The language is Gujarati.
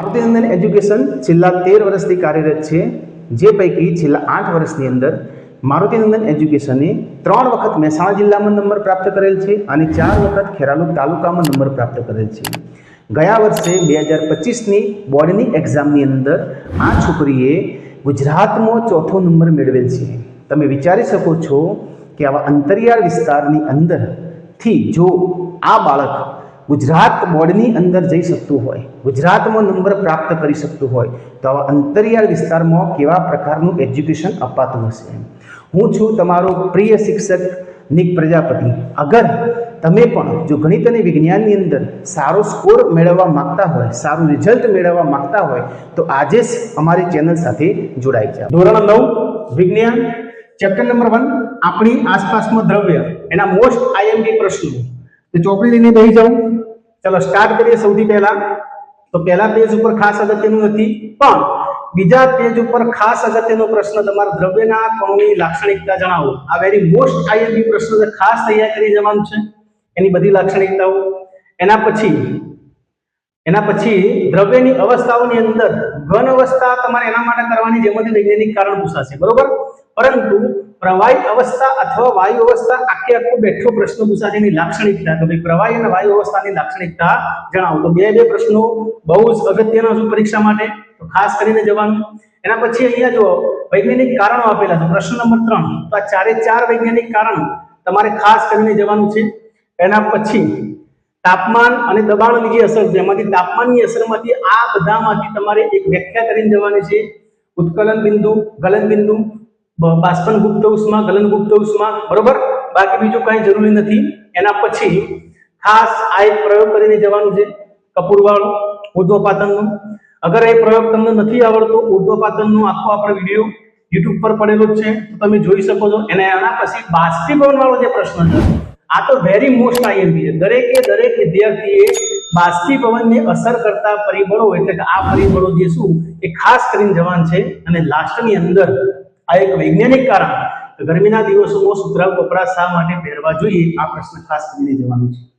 મારુતિનંદન એજ્યુકેશન છેલ્લા તેર વર્ષથી કાર્યરત છે. જે પૈકી છેલ્લા આઠ વર્ષની અંદર મારુતિનંદન એજ્યુકેશને ત્રણ વખત મહેસાણા જિલ્લામાં નંબર પ્રાપ્ત કરેલ છે અને ચાર વખત ખેરાલુ તાલુકામાં નંબર પ્રાપ્ત કરેલ છે. ગયા વર્ષે બે હજાર પચીસની બોર્ડની એક્ઝામની અંદર આ છોકરીએ ગુજરાતમાં ચોથો નંબર મેળવેલ છે. તમે વિચારી શકો છો કે આવા અંતરિયાળ વિસ્તારની અંદરથી જો આ બાળક ગુજરાત બોર્ડની અંદર જઈ શકતું હોય, ગુજરાતમાં નંબર પ્રાપ્ત કરી શકતું હોય, તો આવા અંતરિયાળ વિસ્તારમાં કેવા પ્રકારનું એજ્યુકેશન અપાતું હશે? હું છું તમારો પ્રિય શિક્ષક નિક પ્રજાપતિ. અગર તમે પણ જો ગણિત અને વિજ્ઞાનની અંદર સારો સ્કોર મેળવવા માંગતા હોય, સારું રિઝલ્ટ મેળવવા માંગતા હોય, તો આજે જ અમારી ચેનલ સાથે જોડાઈ જાઓ. ધોરણ નવ, વિજ્ઞાન ચેપ્ટર નંબર વન આપણી આસપાસમાં દ્રવ્ય, એના મોસ્ટ આઈએમપી પ્રશ્નો. તો ચોપડી લઈને બેસી જાઉં. ચલો સ્ટાર્ટ કરીએ સૌથી પહેલા. તો પહેલા પેજ ઉપર ખાસ અગત્યનું નથી, પણ બીજા પેજ ઉપર ખાસ અગત્યનો પ્રશ્ન તમારા દ્રવ્યના કણોની લાક્ષણિકતા જણાવો. આ વેરી મોસ્ટ આઈએમપી પ્રશ્ન ખાસ તૈયાર કરી જવાનું છે, એની બધી લાક્ષણિકતાઓ. એના પછી એના પછી દ્રવ્યની અવસ્થાઓની અંદર ઘન અવસ્થા તમારે એના માટે કરવાની જેમાંથી વૈજ્ઞાનિક કારણ પૂછાશે બરોબર? પરંતુ પ્રવાહી અવસ્થા અથવા વાયુ અવસ્થા આખે આખો બેઠો પ્રશ્ન પૂછાશે લાક્ષણિકતા. તો પ્રવાહી અને વાયુ અવસ્થાની લાક્ષણિકતા જણાવો. તો બે બે પ્રશ્નો બહુ જ અગત્યના છે પરીક્ષા માટે. તો ખાસ કરીને જવાનું. એના પછી અહીંયા જો વૈજ્ઞાનિક કારણો આપેલા છે. પ્રશ્ન નંબર ત્રણ. તો આ ચારે ચાર વૈજ્ઞાનિક કારણ તમારે ખાસ કરીને જવાનું છે. એના પછી તાપમાન અને દબાણની જે અસર છે, એમાંથી તાપમાનની અસરમાંથી આ બધામાંથી તમારે એક વ્યાખ્યા કરીને જવાની છે. ઉત્કલન બિંદુ, ગલન બિંદુ બાષ્પન ગુપ્ત ઉષ્મા, ગલન ગુપ્ત ઉષ્મા, બરોબર? બાકી બીજું કઈ જરૂરી નથી. એના પછી ખાસ આ એક પ્રયોગ કરીને જવાનું છે કપૂરવાળો, ઉર્ધ્વપાતનનો. અગર એ પ્રયોગ તમને નથી આવડતો, ઉર્ધ્વપાતનનો આખો આપણો વીડિયો યુટ્યુબ પર પડેલો છે, તો તમે જોઈ શકો છો. અને એના પછી બાષ્પીભવન વાળો જે પ્રશ્ન છે, આ તો વેરી મોસ્ટ આઈએમપી છે. દરેકે દરેક વિદ્યાર્થીએ બાષ્પીભવનને અસર કરતા પરિબળો, એટલે કે આ પરિબળો જે શું, એ ખાસ કરીને જવાન છે. અને લાસ્ટની અંદર આ એક વૈજ્ઞાનિક કારણ ગરમીના દિવસોમાં સુતરાઉ કપડાં શા માટે પહેરવા જોઈએ? આ પ્રશ્ન ખાસ કરીને જવાનું છે.